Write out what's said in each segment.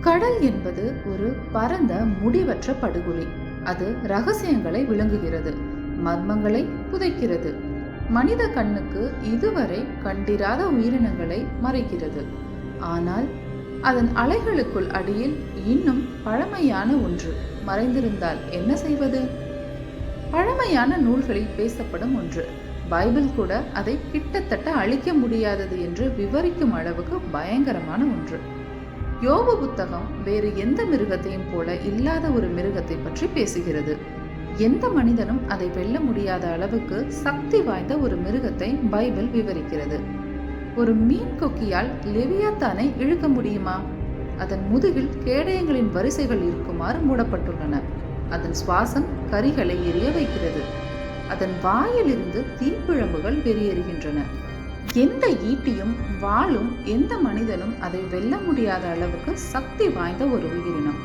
கடல் என்பது ஒரு பரந்த முடிவற்ற படுகொலை. அது ரகசியங்களை விளங்குகிறது மர்மங்களை புதைக்கிறது. மனித கண்ணுக்கு இதுவரை கண்டிராத உயிரினங்களை மறைக்கிறது. ஆனால் அதன் அலைகளுக்குள் அடியில் இன்னும் பழமையான ஒன்று மறைந்திருந்தால் என்ன செய்வது? பழமையான நூல்களில் பேசப்படும் ஒன்று. பைபிள் கூட அதை கிட்டத்தட்ட அழிக்க முடியாதது என்று விவரிக்கும் அளவுக்கு பயங்கரமான ஒன்று. யோபு புத்தகம் வேறு எந்த மிருகத்தையும் போல இல்லாத ஒரு மிருகத்தை பற்றி பேசுகிறது. எந்த மனிதனும் அதை வெல்ல முடியாத அளவுக்கு சக்தி வாய்ந்த ஒரு மிருகத்தை பைபிள் விவரிக்கிறது. ஒரு மீன் கொக்கியால் லெவியாத்தானை இழுக்க முடியுமா? அதன் முதுகில் கேடயங்களின் வரிசைகள் இருக்குமாறு மூடப்பட்டுள்ளன. அதன் சுவாசம் கரிகளை எரிய வைக்கிறது. அதன் வாயிலிருந்து தீப்பிழம்புகள் வெளியேறுகின்றன. எந்த ஈட்டியும் வாளும் எந்த மனிதனும் அதை வெல்ல முடியாத அளவுக்கு சக்தி வாய்ந்த ஒரு உயிரினம்.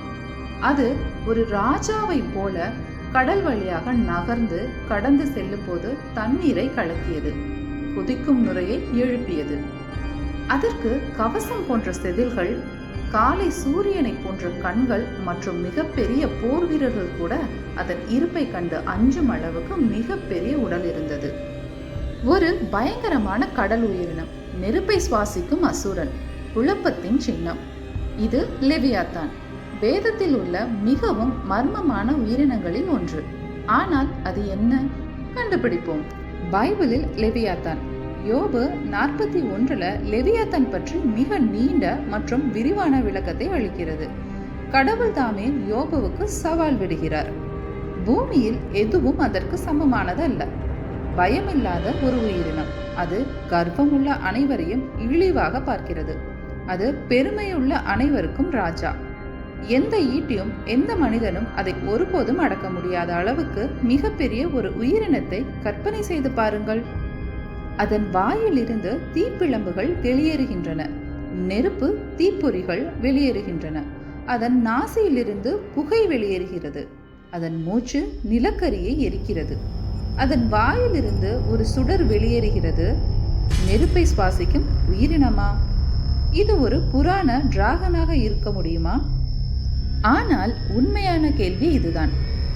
அது ஒரு ராஜாவை போல கடல் வழியாக நகர்ந்து கடந்து செல்லும் போது தண்ணீரை கலக்கியது குதிக்கும் நுரையை எழுப்பியது. அதற்கு கவசம் போன்ற செதில்கள் காலை சூரியனை போன்ற கண்கள் மற்றும் மிகப்பெரிய போர் வீரர்கள் கூட அதன் இருப்பை கண்டு அஞ்சும் அளவுக்கு மிகப்பெரிய உடல் இருந்தது. ஒரு பயங்கரமான கடல் உயிரினம் நெருப்பை சுவாசிக்கும் அசுரன் குழப்பத்தின் சின்னம். இது லெவியாத்தான். வேதத்தில் உள்ள மிகவும் மர்மமான உயிரினங்களில் ஒன்று. ஆனால் அது என்ன? கண்டுபிடிப்போம். பைபிளில் லெவியாத்தான். யோபு நாற்பத்தி ஒன்றுல லெவியாத்தான் பற்றி மிக நீண்ட மற்றும் விரிவான விளக்கத்தை அளிக்கிறது. கடவுள் தாமே யோபுவுக்கு சவால் விடுகிறார். பூமியில் எதுவும் அதற்கு சமமானது அல்ல பயமில்லாத ஒரு உயிரினம். அது கர்ப்பமுள்ள அனைவரையும் இழிவாக பார்க்கிறது. அது பெருமையுள்ள அனைவருக்கும் ராஜா. எந்த ஈட்டியும் எந்த மனிதனும் அதை ஒருபோதும் அடக்க முடியாத அளவுக்கு மிகப்பெரிய ஒரு உயிரினத்தை கற்பனை செய்து பாருங்கள். அதன் வாயிலிருந்து தீப்பிழம்புகள் வெளியேறுகின்றன. நெருப்பு தீப்பொறிகள் வெளியேறுகின்றன. அதன் நாசியிலிருந்து புகை வெளியேறுகிறது. அதன் மூச்சு நிலக்கரியை எரிக்கிறது. அதன் வாயிலிருந்து ஒரு சுடர் வெளியேறுகிறது. நெருப்பை சுவாசிக்கும் உயிரினமா? இது ஒரு புராண டிராகனாக இருக்க முடியுமா? ஆனால் உண்மையான கேள்வி இதுதான்.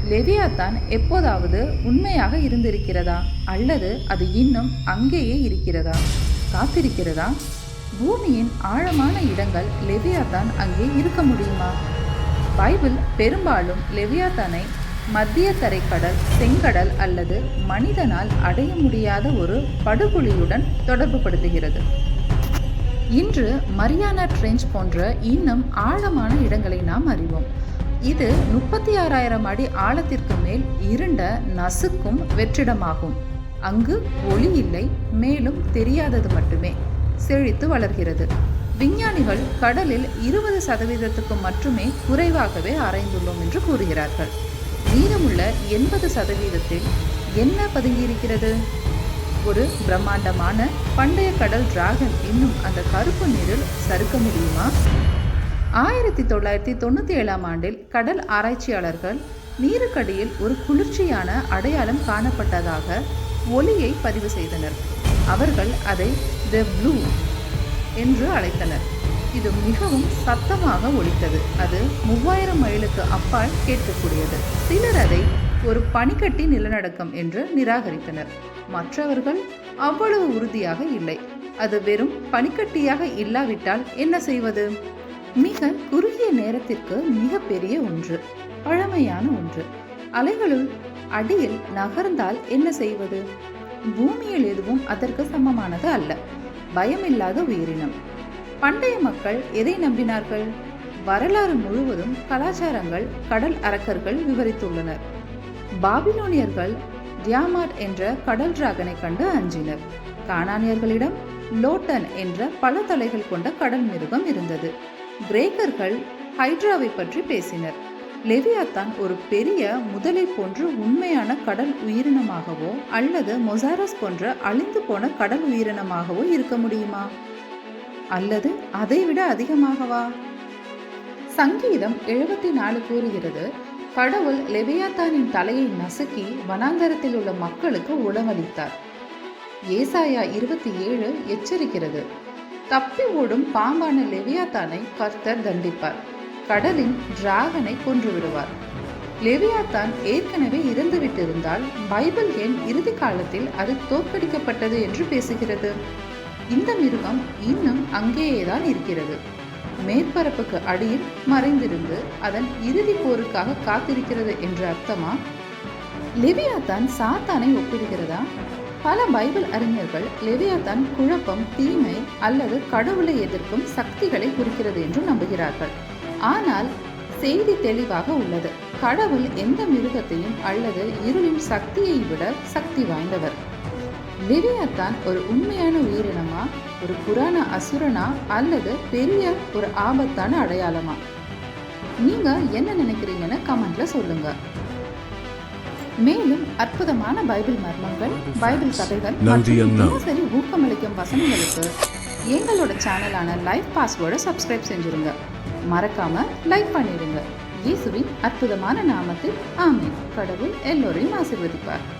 லெவியாத்தான் எப்போதாவது உண்மையாக இருந்திருக்கிறதா? அல்லது அது இன்னும் அங்கேயே இருக்கிறதா? காத்திருக்கிறதா? பூமியின் ஆழமான இடங்கள் லெவியாத்தான் அங்கே இருக்க முடியுமா? பைபிள் பெரும்பாலும் லெவியாத்தானை மத்திய தரைக்கடல் செங்கடல் அல்லது மனிதனால் அடைய முடியாத ஒரு படுகொலியுடன் தொடர்புபடுத்துகிறது. இன்று மரியானா ட்ரெஞ்ச் போன்ற இன்னும் ஆழமான இடங்களை நாம் அறிவோம். இது முப்பத்தி ஆறாயிரம் அடி ஆழத்திற்கு மேல் இருண்ட நசுக்கும் வெற்றிடமாகும். அங்கு ஒளி இல்லை மேலும் தெரியாதது மட்டுமே. செழித்து வளர்கிறது. விஞ்ஞானிகள் கடலில் இருபது சதவீதத்துக்கு மட்டுமே குறைவாகவே ஆராய்ந்துள்ளோம் என்று கூறுகிறார்கள். மீதமுள்ள எண்பது சதவீதத்தில் என்ன பதுங்கியிருக்கிறது? ஒரு பிரம்மாண்டமான பண்டைய கடல் டிராகன் இன்னும் அந்த கருப்பு நீரில் சறுக்க முடியுமா? ஆயிரத்தி தொள்ளாயிரத்தி தொண்ணூற்றி ஏழாம் ஆண்டில் கடல் ஆராய்ச்சியாளர்கள் நீருக்கடியில் ஒரு குளிர்ச்சியான அடையாளம் காணப்பட்டதாக ஒலியை பதிவு செய்தனர். அவர்கள் அதை த ப்ளூ என்று அழைத்தனர். இது மிகவும் சத்தமாக ஒலித்தது. அது மூவாயிரம் மைலுக்கு அப்பால் கேட்கக்கூடியது. சிலர் அதை ஒரு பனிக்கட்டி நிலநடுக்கம் என்று நிராகரித்தனர். மற்றவர்கள் அவ்வளவு உறுதியாக இல்லை. அது வெறும் பனிக்கட்டியாக இல்லாவிட்டால் என்ன செய்வது? மிக குறுகிய நேரத்திற்கு மிகப்பெரிய ஒன்று பழமையான ஒன்று. அலைகளுள் அடியில் நகர்ந்தால் என்ன செய்வது? பூமியில் எதுவும் அதற்கு சமமானது அல்ல. பயமில்லாத உயிரினம். பண்டைய மக்கள் எதை நம்பினார்கள்? வரலாறு முழுவதும் கலாச்சாரங்கள் கடல் அரக்கர்கள் விவரித்துள்ளனர். பாபிலோனியர்கள் டியாமாட் என்ற கடல் டிராகனை கண்டு அஞ்சினர். கானானியர்களிடம் லோட்டன் என்ற பல தலைகள் கொண்ட கடல் மிருகம் இருந்தது. கிரேக்கர்கள் ஹைட்ராவை பற்றி பேசினர். லெவியாத்தான் ஒரு பெரிய முதலை போன்று உண்மையான கடல் உயிரினமாகவோ அல்லது மொசாரஸ் போன்ற அழிந்து போன கடல் உயிரினமாகவோ இருக்க முடியுமா? அல்லது அதைவிட அதிகமாகவா? சங்கீதம் எழுபத்தி நாலு கூறுகிறது கடவுள் லெவியாத்தானின் தலையை நசுக்கி வனாந்தரத்தில் உள்ள மக்களுக்கு உணவளித்தார் ஏசாயா இருபத்தி ஏழு எச்சரிக்கிறது தப்பி ஓடும் பாம்பான லெவியாத்தானை கர்த்தர் தண்டிப்பார். கடலின் டிராகனை கொன்றுவிடுவார். லெவியாத்தான் ஏற்கனவே இறந்துவிட்டிருந்தால் பைபிள் ஏன் இறுதி காலத்தில் அது தோற்கடிக்கப்பட்டது என்று பேசுகிறது. இந்த மிருகம் இன்னும் அங்கேயே தான் இருக்கிறது. மேற்பரப்புக்கு அடியில் மறைந்திருந்து அதன் இறுதி போருக்காக காத்திருக்கிறது என்று அர்த்தமா? லெவியாத்தான் சாத்தானை ஒப்பிடுகிறதா? பல பைபிள் அறிஞர்கள் லெவியாத்தான் குழப்பம் தீமை அல்லது கடவுளை எதிர்க்கும் சக்திகளை குறிக்கிறது என்று நம்புகிறார்கள். ஆனால் செய்தி தெளிவாக உள்ளது. கடவுள் எந்த மிருகத்தையும் அல்லது இருளின் சக்தியை விட சக்தி வாய்ந்தவர். லிவியாத்தான் ஒரு உண்மையான உயிரினமா ஒரு புராண அசுரனா அல்லது பெரிய ஒரு ஆபத்தான அடையாளமா? நீங்க என்ன நினைக்கிறீங்கன்னு கமெண்ட்ல சொல்லுங்க. மேலும் அற்புதமான பைபிள் மர்மங்கள் பைபிள் கதைகள். தினசரி ஊக்கமளிக்கும் வசனங்களுக்கு எங்களோட சேனலான லைஃப் பாஸ்வேர்டை சப்ஸ்கிரைப் செஞ்சிருங்க. மறக்காம லைக் பண்ணிடுங்க. இயேசுவின் அற்புதமான நாமத்தில் ஆமென். கடவுள் எல்லோரையும் ஆசீர்வதிப்பார்.